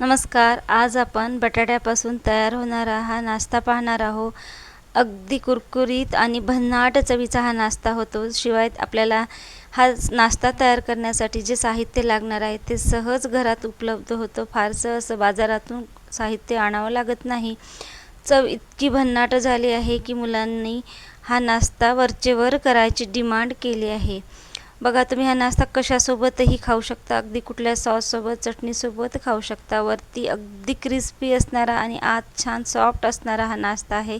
नमस्कार आज आपण बटाट्यापासून तयार होणारा हा नाश्ता पाहणार आहोत अगदी कुरकुरीत आणि भन्नाट चवीचा हा नाश्ता होतो. शिवाय आपल्याला हा नाश्ता तयार करण्यासाठी जे साहित्य लागणार आहे ते सहज घरात उपलब्ध होतं. फारसं असं बाजारातून साहित्य आणावं लागत नाही. चव इतकी भन्नाट झाली आहे की मुलांनी हा नाश्ता वरचेवर करायची डिमांड केली आहे. बघा तुम्ही हा नाश्ता कशासोबतही खाऊ शकता. अगदी कुठल्या सॉससोबत चटणीसोबत खाऊ शकता. वरती अगदी क्रिस्पी असणारा आणि आत छान सॉफ्ट असणारा हा नाश्ता आहे.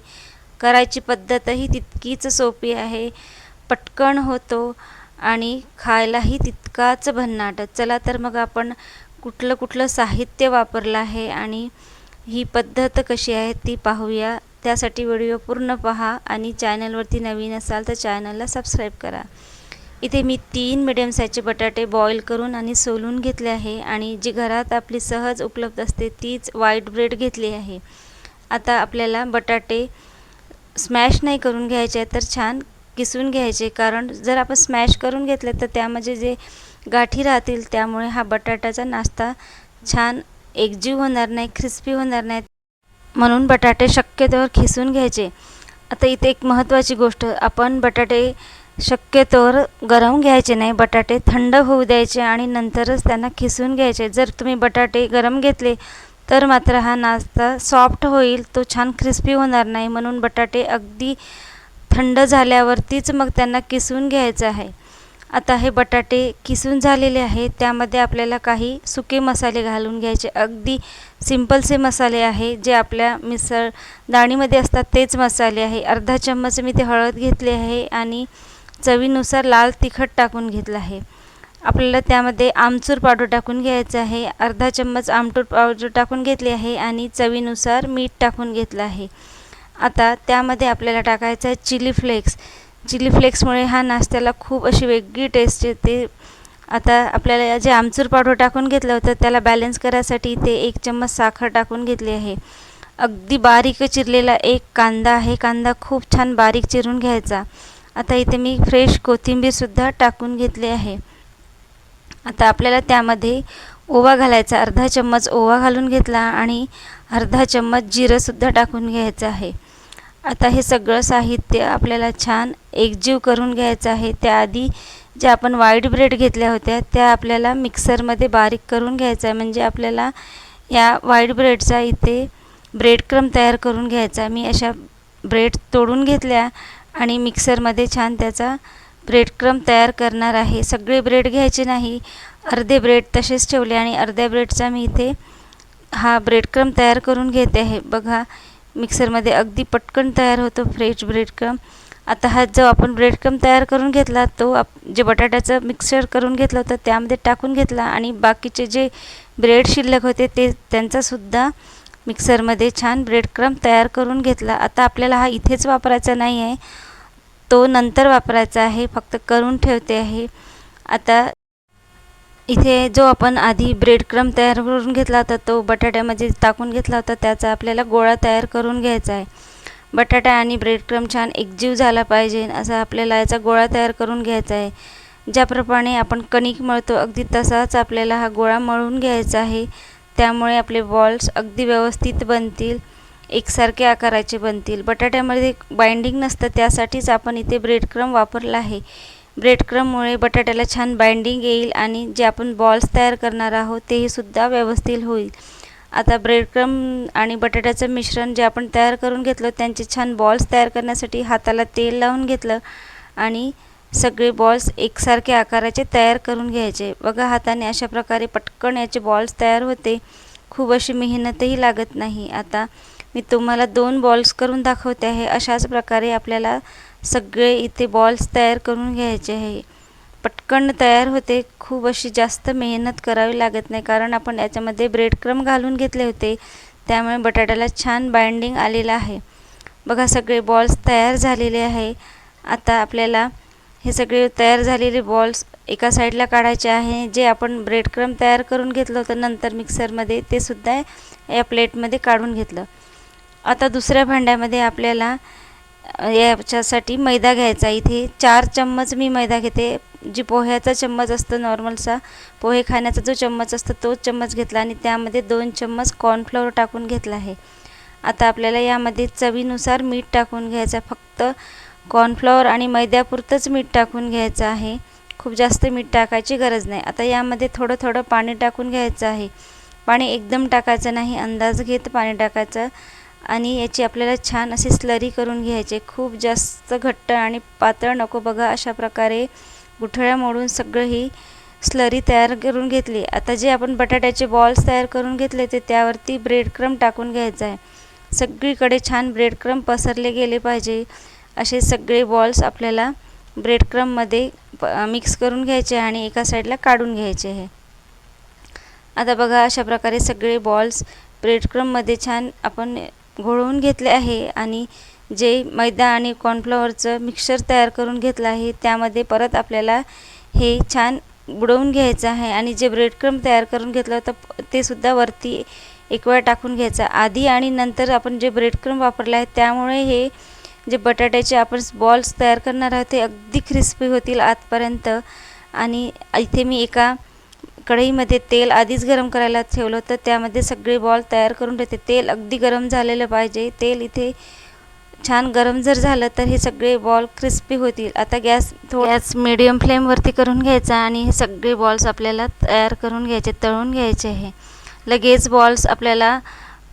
करायची पद्धतही तितकीच सोपी आहे. पटकन होतो आणि खायलाही तितकाच भन्नाट. चला तर मग आपण कुठलं कुठलं साहित्य वापरलं आहे आणि ही पद्धत कशी आहे ती पाहूया. त्यासाठी व्हिडिओ पूर्ण पहा आणि चॅनलवरती नवीन असाल तर चॅनलला सबस्क्राईब करा. इथे मी तीन मिडियम साईजचे बटाटे बॉईल करून आणि सोलून घेतले आहे. आणि जी घरात आपली सहज उपलब्ध असते तीच व्हाईट ब्रेड घेतली आहे. आता आपल्याला बटाटे स्मॅश नाही करून घ्यायचे तर छान किसून घ्यायचे. कारण जर आपण स्मॅश करून घेतले तर त्यामध्ये जे गाठी राहतील त्यामुळे हा बटाट्याचा नाश्ता छान एकजीव होणार नाही क्रिस्पी होणार नाही. म्हणून बटाटे शक्यतोवर खिसून घ्यायचे. आता इथे एक महत्त्वाची गोष्ट आपण बटाटे शक्यतोवर गरम घ्यायचे नाही बटाटे थंड होऊ द्यायचे आणि नंतरच त्यांना खिसून घ्यायचे. जर तुम्ही बटाटे गरम घेतले तर मात्र हा नाश्ता सॉफ्ट होईल तो छान क्रिस्पी होणार नाही. म्हणून बटाटे अगदी थंड झाल्यावरतीच मग त्यांना किसून घ्यायचं आहे. आता हे बटाटे किसून झालेले आहे. त्यामध्ये आपल्याला काही सुके मसाले घालून घ्यायचे. अगदी सिंपलसे मसाले आहे जे आपल्या मिसळ दाणीमध्ये असतात तेच मसाले आहे. अर्धा चम्मच मी ते हळद घेतले आहे आणि चवीनुसार लाल तिखट टाकून घेतलं आहे. आपल्याला त्यामध्ये आमचूर पावडर टाकून घ्यायचं आहे. अर्धा चम्मच आमटूर पावडर टाकून घेतली आहे आणि चवीनुसार मीठ टाकून घेतलं आहे. आता त्यामध्ये आपल्याला टाकायचं आहे चिली फ्लेक्स. चिली फ्लेक्समुळे हा नाश्त्याला खूप अशी वेगळी टेस्ट येते. आता आपल्याला जे आमचूर पावडर टाकून घेतलं होतं त्याला बॅलन्स करायसाठी ते एक चम्मच साखर टाकून घेतली आहे. अगदी बारीक चिरलेला एक कांदा आहे. कांदा खूप छान बारीक चिरून घ्यायचा. आता इथे मी फ्रेश कोथिंबीरसुद्धा टाकून घेतली आहे. आता आपल्याला त्यामध्ये ओवा घालायचा अर्धा चम्मच ओवा घालून घेतला आणि अर्धा चम्मच जिरंसुद्धा टाकून घ्यायचं आहे. आता हे सगळं साहित्य आपल्याला छान एकजीव करून घ्यायचं आहे. त्याआधी ज्या आपण वाईट ब्रेड घेतल्या होत्या त्या आपल्याला मिक्सरमध्ये बारीक करून घ्यायचं आहे. म्हणजे आपल्याला या वाईट ब्रेडचा इथे ब्रेड क्रम तयार करून घ्यायचा मी अशा ब्रेड तोडून घेतल्या आणि मिक्सरमध्ये छान त्याचा ब्रेड क्रम तयार करणार आहे. सगळे ब्रेड घ्यायचे नाही. अर्धे ब्रेड तसेच ठेवले आणि अर्ध्या ब्रेडचा मी इथे हा ब्रेड क्रम तयार करून घेते आहे. बघा मिक्सरमध्ये अगदी पटकन तयार होतो फ्रेश ब्रेड क्रम आता हा जो आपण ब्रेड क्रम तयार करून घेतला तो आप जे बटाट्याचं मिक्सर करून घेतलं होतं त्यामध्ये टाकून घेतला आणि बाकीचे जे ब्रेड शिल्लक होते ते त्यांचासुद्धा मिक्सरमध्ये छान ब्रेडक्रम तयार करून घेतला. आता आपल्याला हा इथेच वापरायचा नाही आहे. तो नंतर वापरायचा आहे. फक्त करून ठेवते आहे. आता इथे जो आपण आधी ब्रेडक्रम तयार करून घेतला होता तो बटाट्यामध्ये टाकून घेतला होता. त्याचा आपल्याला गोळा तयार करून घ्यायचा आहे. बटाटा आणि ब्रेडक्रम छान एकजीव झाला पाहिजे. असा आपल्याला याचा गोळा तयार करून घ्यायचा आहे. ज्याप्रमाणे आपण कणिक मळतो अगदी तसाच आपल्याला हा गोळा मळून घ्यायचा आहे. त्यामुळे आपले बॉल्स अगदी व्यवस्थित बनतील एकसारखे आकाराचे बनतील. बटाट्यामध्ये बाइंडिंग नसतं त्यासाठीच आपण इथे ब्रेडक्रम वापरला आहे. ब्रेडक्रममुळे बटाट्याला छान बाइंडिंग येईल आणि जे आपण बॉल्स तयार करणार आहोत तेही सुद्धा व्यवस्थित होईल. आता ब्रेडक्रम आणि बटाट्याचं मिश्रण जे आपण तयार करून घेतलं त्यांचे छान बॉल्स तयार करण्यासाठी हाताला तेल लावून घेतलं आणि सगळे बॉल्स एकसारखे आकाराचे तयार करून घ्यायचे. बघा हाताने अशा प्रकारे पटकन याचे बॉल्स तयार होते. खूप अशी मेहनतही लागत नाही. आता मी तुम्हाला दोन बॉल्स करून दाखवते आहे. अशाच प्रकारे आपल्याला सगळे इथे बॉल्स तयार करून घ्यायचे आहे. पटकन तयार होते. खूप अशी जास्त मेहनत करावी लागत नाही. कारण आपण याच्यामध्ये ब्रेडक्रम घालून घेतले होते. त्यामुळे बटाट्याला छान बाइंडिंग आलेलं आहे. बघा सगळे बॉल्स तयार झालेले आहे. आता आपल्याला हे सगळे तयार झालेले बॉल्स एका साईडला काढायचे आहे. जे आपण ब्रेडक्रम तयार करून घेतलं होतं नंतर मिक्सरमध्ये ते सुद्धा या प्लेटमध्ये काढून घेतलं. आता दुसऱ्या भांड्यामध्ये आपल्याला याच्यासाठी मैदा घ्यायचा इथे चार चम्मच मी मैदा घेते. जी पोह्याचा चम्मच असतो नॉर्मलचा पोहे खाण्याचा जो चम्मच असतो तोच चम्मच घेतला आणि त्यामध्ये दोन चम्मच कॉर्नफ्लोअर टाकून घेतला आहे. आता आपल्याला यामध्ये चवीनुसार मीठ टाकून घ्यायचं फक्त कॉर्नफ्लॉवर आणि मैद्यापुरतंच मीठ टाकून घ्यायचं आहे. खूप जास्त मीठ टाकायची गरज नाही. आता यामध्ये थोडं थोडं पाणी टाकून घ्यायचं आहे. पाणी एकदम टाकायचं नाही अंदाज घेत पाणी टाकायचं आणि याची आपल्याला छान अशी स्लरी करून घ्यायची. खूप जास्त घट्ट आणि पातळ नको बघा अशा प्रकारे गुठळ्या मोडून सगळं ही स्लरी तयार करून घेतली. आता जे आपण बटाट्याचे बॉल्स तयार करून घेतले ते त्यावरती ब्रेड क्रम टाकून घ्यायचं आहे. सगळीकडे छान ब्रेड क्रम पसरले गेले पाहिजे. असे सगळे बॉल्स आपल्याला ब्रेड क्रममध्ये मिक्स करून घ्यायचे आणि एका साईडला काढून घ्यायचे आहे आता बघा अशा प्रकारे सगळे बॉल्स ब्रेडक्रममध्ये छान आपण घोळवून घेतले आहे आणि जे मैदा आणि कॉर्नफ्लॉवरचं मिक्सर तयार करून घेतलं आहे त्यामध्ये परत आपल्याला हे छान बुडवून घ्यायचं आहे आणि जे ब्रेडक्रम तयार करून घेतलं होतं ते सुद्धा वरती एक वेळ टाकून घ्यायचं. आधी आणि नंतर आपण जे ब्रेडक्रम वापरला वापरले त्यामुळे हे जे बटाट्याचे आपण बॉल्स तयार करणार आहोत ते अगदी क्रिस्पी होतील आतपर्यंत. आणि इथे मी एका कढईमध्ये तेल आधीच गरम करायला ठेवलं होतं. त्यामध्ये सगळे बॉल तयार करून ठेवते. तेल अगदी गरम झालेलं पाहिजे. तेल इथे छान गरम जर झालं तर हे सगळे बॉल क्रिस्पी होतील. आता गॅस थोडा गॅस मिडियम फ्लेमवरती करून घ्यायचा आणि हे सगळे बॉल्स आपल्याला तयार करून घ्यायचे तळून घ्यायचे आहे लगेच बॉल्स आपल्याला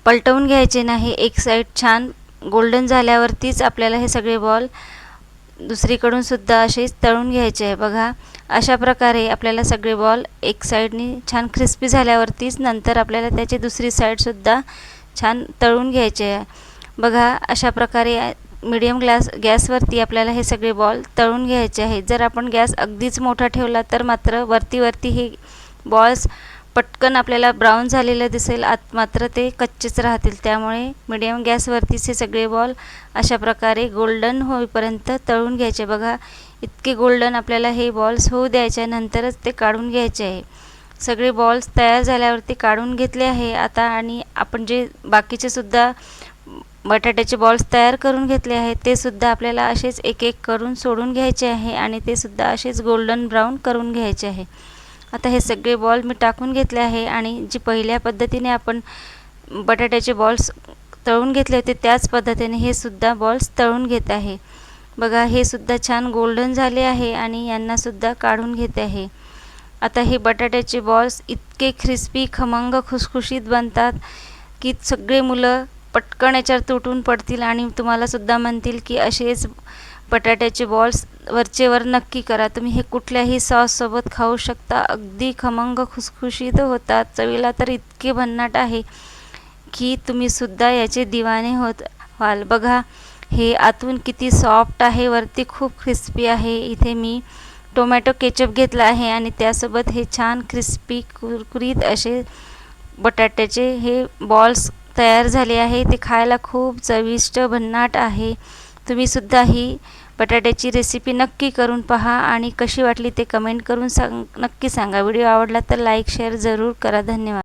पलटवून घ्यायचे नाही. एक साईड छान गोल्डन झाल्यावरतीच आपल्याला हे सगळे बॉल दुसरीकडून सुद्धा असेच तळून घ्यायचे आहे. बघा अशा प्रकारे आपल्याला सगळे बॉल एक साईडनी छान क्रिस्पी झाल्यावरतीच नंतर आपल्याला त्याची दुसरी साईडसुद्धा छान तळून घ्यायचे आहे. बघा अशा प्रकारे मिडियम ग्लास गॅसवरती आपल्याला हे सगळे बॉल तळून घ्यायचे आहे. जर आपण गॅस अगदीच मोठा ठेवला तर मात्र वरती वरती हे बॉल्स पटकन आपल्याला ब्राऊन झालेलं दिसेल. आत मात्र ते कच्चेच राहतील. त्यामुळे मिडियम गॅसवरतीच हे सगळे बॉल अशा प्रकारे गोल्डन होईपर्यंत तळून घ्यायचे. बघा इतके गोल्डन आपल्याला हे बॉल्स होऊ द्यायचे नंतरच ते काढून घ्यायचे. आहे सगळे बॉल्स तयार झाल्यावरती काढून घेतले आहे. आता आणि आपण जे बाकीचे सुद्धा बटाट्याचे बॉल्स तयार करून घेतले आहेत ते सुद्धा आपल्याला असेच एक एक करून सोडून घ्यायचे आहे आणि ते सुद्धा असेच गोल्डन ब्राऊन करून घ्यायचे आहे. आता हे सगळे बॉल मी टाकून घेतले आहे आणि जी पहिल्या पद्धतीने आपण बटाट्याचे बॉल्स तळून घेतले होते त्याच पद्धतीने हे सुद्धा बॉल्स तळून घेत आहे. बघा हे सुद्धा छान गोल्डन झाले आहे आणि यांनासुद्धा काढून घेते आहे. आता हे बटाट्याचे बॉल्स इतके क्रिस्पी खमंग खुसखुशीत बनतात की सगळे मुलं पटकन याच्यावर तुटून पडतील आणि तुम्हालासुद्धा म्हणतील की असेच बटाट्याचे बॉल्स वरचेवर नक्की करा. तुम्ही हे कुठल्याही सॉससोबत खाऊ शकता. अगदी खमंग खुसखुशीत होतात चवीला तर इतके भन्नाट आहे की तुम्हीसुद्धा याचे दिवाने होत व्हाल. बघा हे आतून किती सॉफ्ट आहे. वरती खूप क्रिस्पी आहे. इथे मी टोमॅटो केचप घेतला आहे आणि त्यासोबत हे छान क्रिस्पी कुरकुरीत असे बटाट्याचे हे बॉल्स तयार झाले आहे. ते खायला खूप चविष्ट भन्नाट आहे. तुम्हीसुद्धा ही बटाट्याची रेसिपी नक्की करून पहा आणि कशी वाटली ते कमेंट करून सांग नक्की सांगा. व्हिडिओ आवडला तर लाईक शेअर जरूर करा. धन्यवाद.